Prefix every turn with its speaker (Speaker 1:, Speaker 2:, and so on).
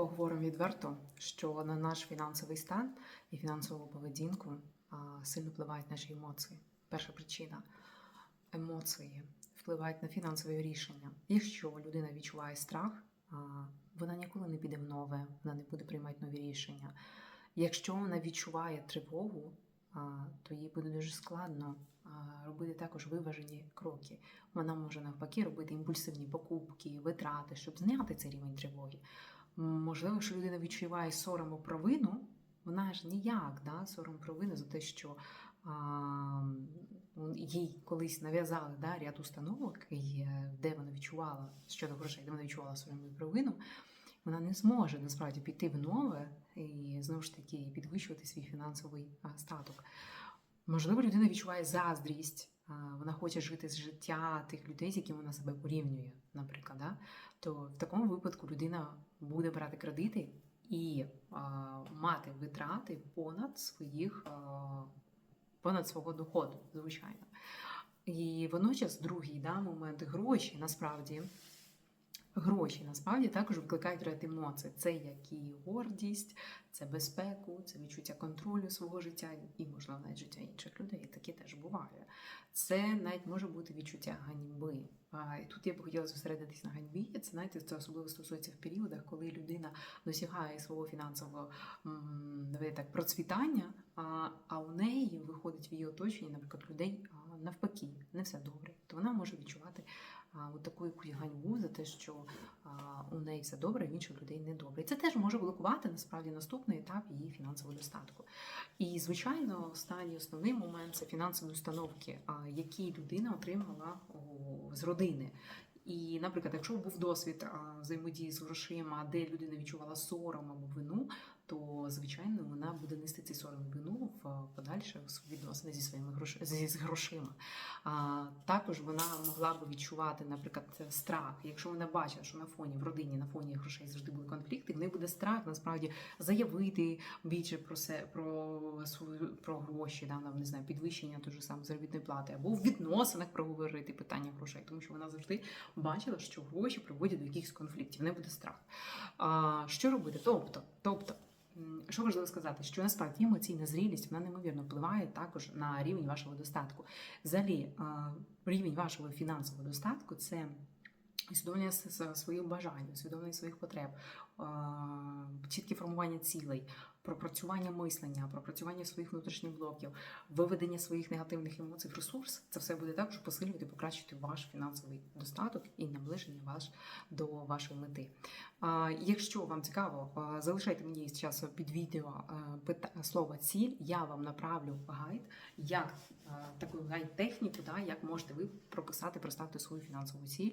Speaker 1: поговоримо відверто, що на наш фінансовий стан і фінансову поведінку сильно впливають наші емоції. Перша причина емоції впливають на фінансові рішення. Якщо людина відчуває страх, вона ніколи не піде в нове, вона не буде приймати нові рішення. Якщо вона відчуває тривогу, то їй буде дуже складно робити також виважені кроки. Вона може навпаки робити імпульсивні покупки, витрати, щоб зняти цей рівень тривоги. Можливо, якщо людина відчуває сорому провину, вона ж ніяк, да, сором провини за те, що а, їй колись нав'язали да, ряд установок, і, е, де вона відчувала щодо грошей, де вона відчувала сором провину, вона не зможе насправді піти в нове і знову ж таки підвищувати свій фінансовий статок. Можливо, людина відчуває заздрість, вона хоче жити з життя тих людей, з якими вона себе порівнює, наприклад. Да? То в такому випадку людина буде брати кредити і мати витрати понад своїх понад свого доходу, звичайно. І водночас другий да, момент гроші насправді. Гроші насправді також викликають ряд емоцій. Це як і гордість, це безпеку, це відчуття контролю свого життя і, можливо, навіть життя інших людей. Таке теж буває. Це навіть може бути відчуття ганьби. І тут я б хотіла зосередитись на ганьбі. Це знаєте, це особливо стосується в періодах, коли людина досягає свого фінансового давайте так процвітання, а, у неї виходить в її оточенні, наприклад, людей навпаки, не все добре. То вона може відчувати от якусь ганьбу за те, що у неї все добре, в інших людей не добре. І це теж може блокувати насправді наступний етап її фінансового достатку. І, звичайно, останній основний момент це фінансові установки, які людина отримала з родини. І, наприклад, якщо був досвід взаємодії з грошима, де людина відчувала сором або вину, то звичайно вона буде нести цей сором вину в подальше відносини зі своїми грош... з грошима. А, також вона могла би відчувати, наприклад, страх. Якщо вона бачила, що на фоні в родині на фоні грошей завжди були конфлікти, в неї буде страх насправді заявити більше про се про свою про гроші, да, нам не знаю, підвищення того ж самої заробітної плати, або в відносинах проговорити питання грошей, тому що вона завжди бачила, що гроші приводять до якихось конфліктів. Не буде страх. А, що робити? Тобто, тобто. Що важливо сказати, що насправді емоційна зрілість вона неймовірно впливає також на рівень вашого достатку. Взагалі, рівень вашого фінансового достатку це усвідомлення своїх бажань, усвідомлення своїх потреб, чітке формування цілей, пропрацювання мислення, пропрацювання своїх внутрішніх блоків, виведення своїх негативних емоцій в ресурс. Це все буде також посилювати, покращити ваш фінансовий достаток і наближення ваш до вашої мети. Якщо вам цікаво, залишайте мені з часу під відео слово ціль. Я вам направлю гайд, як таку гайд техніку, як можете ви прописати, проставити свою фінансову ціль.